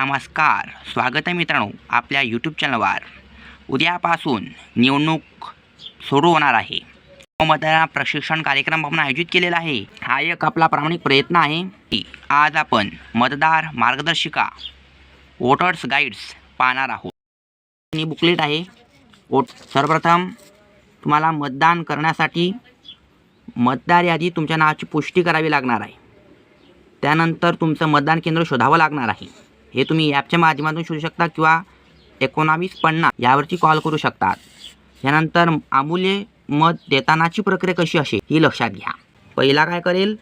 नमस्कार स्वागत आहे मित्रांनो आपल्या यूट्यूब चॅनलवर उद्यापासून निवडणूक सुरू होणार आहे. मतदार प्रशिक्षण कार्यक्रम आपण आयोजित केलेला आहे. हा एक आपला प्रामाणिक प्रयत्न आहे की आज आपण मतदार मार्गदर्शिका वोटर्स गाईड्स पाहणार आहोत. आणि बुकलेट आहे. वोट सर्वप्रथम तुम्हाला मतदान करण्यासाठी मतदार यादी तुमच्या नावाची पुष्टी करावी लागणार आहे. त्यानंतर तुमचं मतदान केंद्र शोधावं लागणार आहे. हे तुम्ही ॲपच्या माध्यमातून शोधू शकता किंवा एकोणावीस पन्नास यावरती कॉल करू शकतात. यानंतर अमूल्य मत देतानाची प्रक्रिया कशी असेल ही लक्षात घ्या. पहिला काय करेल?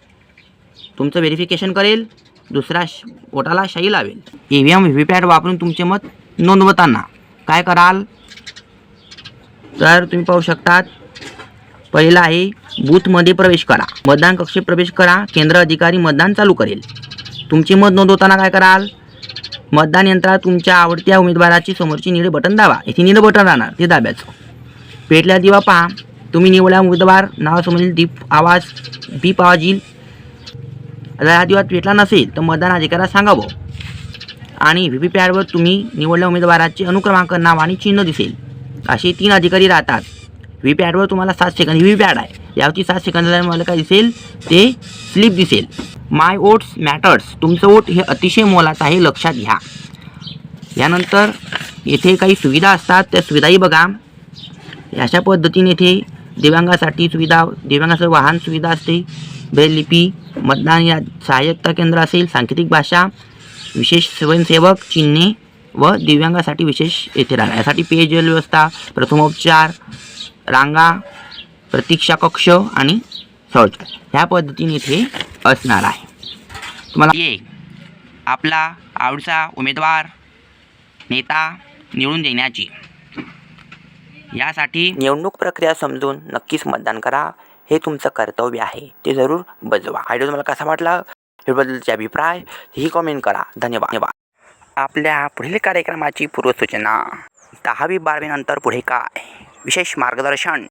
तुमचं व्हेरिफिकेशन करेल. दुसरा श- वोटाला शाई लावेल. E V M V V PAT वापरून तुमचे मत नोंदवताना काय कराल? तर तुम्ही पाहू शकतात पहिला आहे बूथमध्ये प्रवेश करा. मतदान कक्षेत प्रवेश करा. केंद्र अधिकारी मतदान चालू करेल. तुमचे मत नोंदवताना काय कराल? मतदान यंत्रात तुमच्या आवडत्या उमेदवाराची समोरची निळे बटन दाबा. इथे निळं बटन राहणार ते दाब्याचं. पेटल्या दिवा पहा. तुम्ही निवडल्या उमेदवार नावासमोरील दीप आवाज बीप आवाज येईल जर दिवा पेटला नसेल तर मतदान अधिकाऱ्याला सांगावं. आणि व्ही पी पॅडवर तुम्ही निवडल्या उमेदवाराचे अनुक्रमांक नाव आणि चिन्ह दिसेल. असे तीन अधिकारी राहतात. व्ही पॅडवर तुम्हाला सात सेकंद व्ही पॅड आहे. यावरती सात सेकंदाला मला काय दिसेल? ते स्लिप दिसेल. माय ओट्स मॅटर्स तुमचं ओट हे अतिशय मोलाचं आहे लक्षात घ्या. यानंतर येथे काही सुविधा असतात त्या सुविधाही बघा. अशा पद्धतीने येथे दिव्यांगासाठी सुविधा दिव्यांगासाठी वाहन सुविधा असते. ब्रेल लिपी मतदान या सहाय्यकता केंद्र असेल सांकेतिक भाषा विशेष स्वयंसेवक चिन्हे व दिव्यांगासाठी विशेष येथे राहणार. यासाठी पेयजल व्यवस्था प्रथमोपचार रांगा प्रतीक्षा कक्ष आणि शौच. ह्या पद्धतीने इथे असणार आहे. तुम्हाला ये. आपला आवडीचा उमेदवार नेता निवडून देण्याची. यासाठी निवडणूक प्रक्रिया समजून नक्कीच मतदान करा. हे तुमचं कर्तव्य आहे. ते जरूर बजवा. व्हिडिओ तुम्हाला कसा वाटला? याबद्दलचे अभिप्राय ही कमेंट करा. धन्यवाद धन्यवाद. आपल्या पुढील कार्यक्रमाची पूर्वसूचना दहावी बारावीनंतर पुढे काय? विशेष मार्गदर्शन.